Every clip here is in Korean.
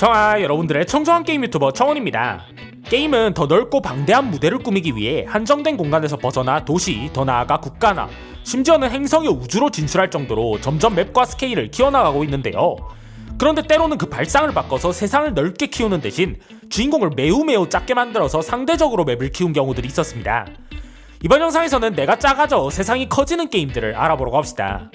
청아 여러분들의 청소한 게임 유튜버 청원입니다. 게임은 더 넓고 방대한 무대를 꾸미기 위해 한정된 공간에서 벗어나 도시, 더 나아가 국가나 심지어는 행성의 우주로 진출할 정도로 점점 맵과 스케일을 키워나가고 있는데요. 그런데 때로는 그 발상을 바꿔서 세상을 넓게 키우는 대신 주인공을 매우 매우 작게 만들어서 상대적으로 맵을 키운 경우들이 있었습니다. 이번 영상에서는 내가 작아져 세상이 커지는 게임들을 알아보러 갑시다.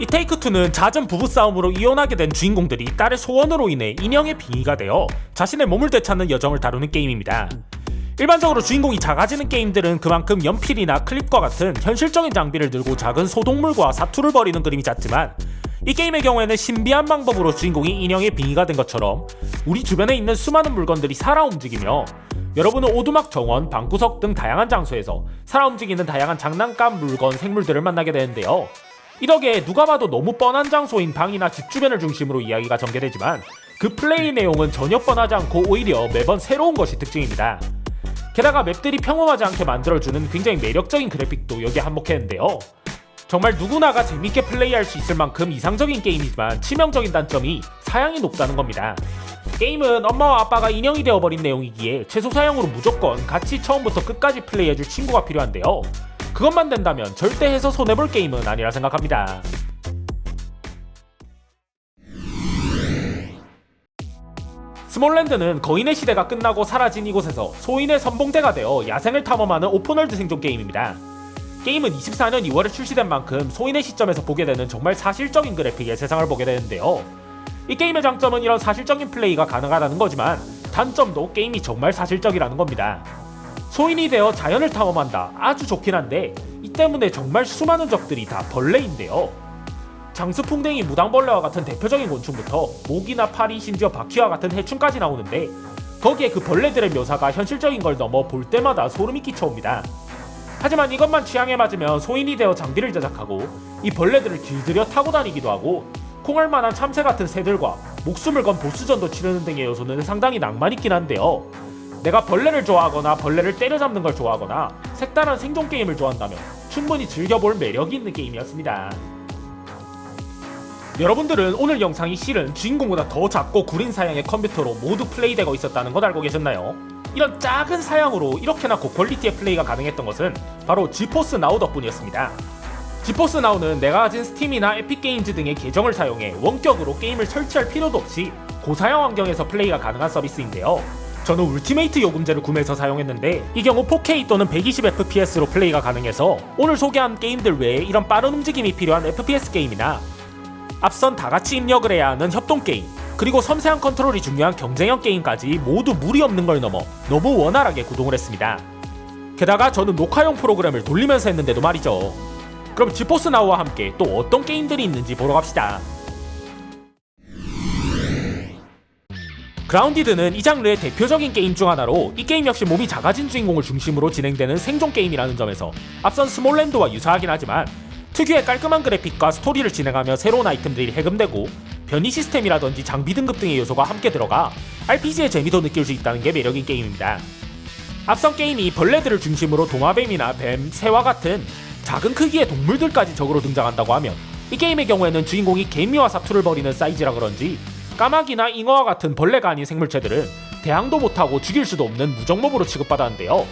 이 테이크2는 잦은 부부싸움으로 이혼하게 된 주인공들이 딸의 소원으로 인해 인형의 빙의가 되어 자신의 몸을 되찾는 여정을 다루는 게임입니다. 일반적으로 주인공이 작아지는 게임들은 그만큼 연필이나 클립과 같은 현실적인 장비를 들고 작은 소동물과 사투를 벌이는 그림이 잦지만 이 게임의 경우에는 신비한 방법으로 주인공이 인형의 빙의가 된 것처럼 우리 주변에 있는 수많은 물건들이 살아 움직이며 여러분은 오두막 정원, 방구석 등 다양한 장소에서 살아 움직이는 다양한 장난감, 물건, 생물들을 만나게 되는데요. 이덕에 누가 봐도 너무 뻔한 장소인 방이나 집 주변을 중심으로 이야기가 전개되지만 그 플레이 내용은 전혀 뻔하지 않고 오히려 매번 새로운 것이 특징입니다. 게다가 맵들이 평범하지 않게 만들어주는 굉장히 매력적인 그래픽도 여기에 한몫했는데요. 정말 누구나가 재밌게 플레이할 수 있을 만큼 이상적인 게임이지만 치명적인 단점이 사양이 높다는 겁니다. 게임은 엄마와 아빠가 인형이 되어버린 내용이기에 최소 사양으로 무조건 같이 처음부터 끝까지 플레이해줄 친구가 필요한데요. 그것만 된다면 절대 해서 손해볼 게임은 아니라 생각합니다. 스몰랜드는 거인의 시대가 끝나고 사라진 이곳에서 소인의 선봉대가 되어 야생을 탐험하는 오픈월드 생존 게임입니다. 게임은 24년 2월에 출시된 만큼 소인의 시점에서 보게 되는 정말 사실적인 그래픽의 세상을 보게 되는데요. 이 게임의 장점은 이런 사실적인 플레이가 가능하다는 거지만 단점도 게임이 정말 사실적이라는 겁니다. 소인이 되어 자연을 탐험한다. 아주 좋긴 한데 이 때문에 정말 수많은 적들이 다 벌레인데요. 장수풍뎅이 무당벌레와 같은 대표적인 곤충부터 모기나 파리 심지어 바퀴와 같은 해충까지 나오는데 거기에 그 벌레들의 묘사가 현실적인 걸 넘어 볼 때마다 소름이 끼쳐옵니다. 하지만 이것만 취향에 맞으면 소인이 되어 장비를 제작하고 이 벌레들을 길들여 타고 다니기도 하고 콩알만한 참새 같은 새들과 목숨을 건 보스전도 치르는 등의 요소는 상당히 낭만 있긴 한데요. 내가 벌레를 좋아하거나 벌레를 때려잡는 걸 좋아하거나 색다른 생존 게임을 좋아한다면 충분히 즐겨볼 매력이 있는 게임이었습니다. 여러분들은 오늘 영상이 실은 주인공보다 더 작고 구린 사양의 컴퓨터로 모두 플레이되고 있었다는 것 알고 계셨나요? 이런 작은 사양으로 이렇게나 고퀄리티의 플레이가 가능했던 것은 바로 지포스 나우 덕분이었습니다. 지포스 나우는 내가 가진 스팀이나 에픽게임즈 등의 계정을 사용해 원격으로 게임을 설치할 필요도 없이 고사양 환경에서 플레이가 가능한 서비스인데요. 저는 울티메이트 요금제를 구매해서 사용했는데 이 경우 4K 또는 120fps로 플레이가 가능해서 오늘 소개한 게임들 외에 이런 빠른 움직임이 필요한 FPS 게임이나 앞선 다 같이 입력을 해야 하는 협동 게임 그리고 섬세한 컨트롤이 중요한 경쟁형 게임까지 모두 무리 없는 걸 넘어 너무 원활하게 구동을 했습니다. 게다가 저는 녹화용 프로그램을 돌리면서 했는데도 말이죠. 그럼 지포스 나우와 함께 또 어떤 게임들이 있는지 보러 갑시다. 그라운디드는 이 장르의 대표적인 게임 중 하나로 이 게임 역시 몸이 작아진 주인공을 중심으로 진행되는 생존 게임이라는 점에서 앞선 스몰랜드와 유사하긴 하지만 특유의 깔끔한 그래픽과 스토리를 진행하며 새로운 아이템들이 해금되고 변이 시스템이라든지 장비 등급 등의 요소가 함께 들어가 RPG의 재미도 느낄 수 있다는 게 매력인 게임입니다. 앞선 게임이 벌레들을 중심으로 동화뱀이나 뱀, 새와 같은 작은 크기의 동물들까지 적으로 등장한다고 하면 이 게임의 경우에는 주인공이 개미와 사투를 벌이는 사이즈라 그런지 까마귀나 잉어와 같은 벌레가 아닌 생물체들은 대항도 못하고 죽일 수도 없는 무정몹으로 취급받았는데요.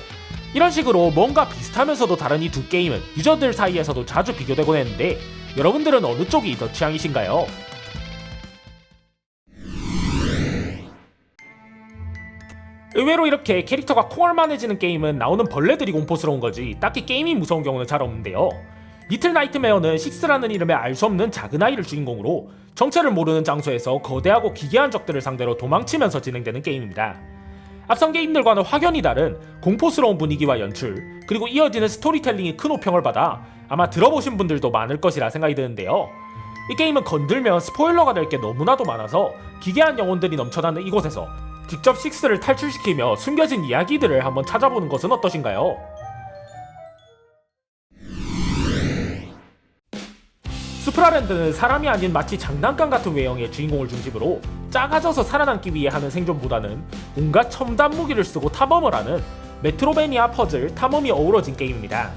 이런 식으로 뭔가 비슷하면서도 다른 이 두 게임은 유저들 사이에서도 자주 비교되곤 했는데 여러분들은 어느 쪽이 더 취향이신가요? 의외로 이렇게 캐릭터가 콩알만해지는 게임은 나오는 벌레들이 공포스러운 거지 딱히 게임이 무서운 경우는 잘 없는데요. 리틀 나이트메어는 식스라는 이름의 알 수 없는 작은 아이를 주인공으로 정체를 모르는 장소에서 거대하고 기괴한 적들을 상대로 도망치면서 진행되는 게임입니다. 앞선 게임들과는 확연히 다른 공포스러운 분위기와 연출, 그리고 이어지는 스토리텔링이 큰 호평을 받아 아마 들어보신 분들도 많을 것이라 생각이 드는데요. 이 게임은 건들면 스포일러가 될 게 너무나도 많아서 기괴한 영혼들이 넘쳐나는 이곳에서 직접 식스를 탈출시키며 숨겨진 이야기들을 한번 찾아보는 것은 어떠신가요? 수프라랜드는 사람이 아닌 마치 장난감 같은 외형의 주인공을 중심으로 작아져서 살아남기 위해 하는 생존보다는 온갖 첨단 무기를 쓰고 탐험을 하는 메트로베니아 퍼즐 탐험이 어우러진 게임입니다.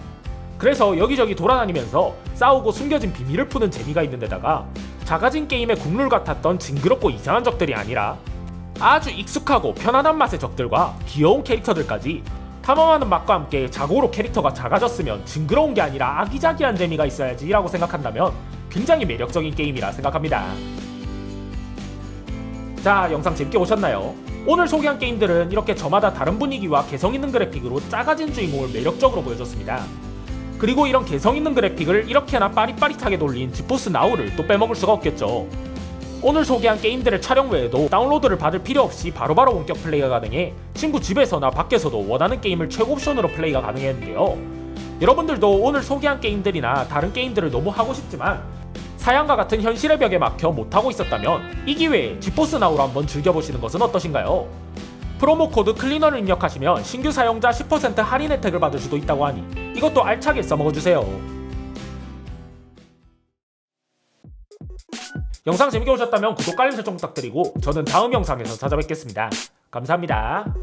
그래서 여기저기 돌아다니면서 싸우고 숨겨진 비밀을 푸는 재미가 있는 데다가 작아진 게임의 국룰 같았던 징그럽고 이상한 적들이 아니라 아주 익숙하고 편안한 맛의 적들과 귀여운 캐릭터들까지 탐험하는 맛과 함께 자고로 캐릭터가 작아졌으면 징그러운 게 아니라 아기자기한 재미가 있어야지라고 생각한다면 굉장히 매력적인 게임이라 생각합니다. 자, 영상 재밌게 보셨나요? 오늘 소개한 게임들은 이렇게 저마다 다른 분위기와 개성 있는 그래픽으로 작아진 주인공을 매력적으로 보여줬습니다. 그리고 이런 개성 있는 그래픽을 이렇게나 빠릿빠릿하게 돌린 지포스 나우를 또 빼먹을 수가 없겠죠. 오늘 소개한 게임들의 촬영 외에도 다운로드를 받을 필요 없이 바로바로 원격 플레이가 가능해 친구 집에서나 밖에서도 원하는 게임을 최고 옵션으로 플레이가 가능했는데요. 여러분들도 오늘 소개한 게임들이나 다른 게임들을 너무 하고 싶지만 사양과 같은 현실의 벽에 막혀 못하고 있었다면 이 기회에 지포스 나우로 한번 즐겨보시는 것은 어떠신가요? 프로모 코드 클리너를 입력하시면 신규 사용자 10% 할인 혜택을 받을 수도 있다고 하니 이것도 알차게 써먹어주세요. 영상 재밌게 보셨다면 구독과 알림 설정 부탁드리고 저는 다음 영상에서 찾아뵙겠습니다. 감사합니다.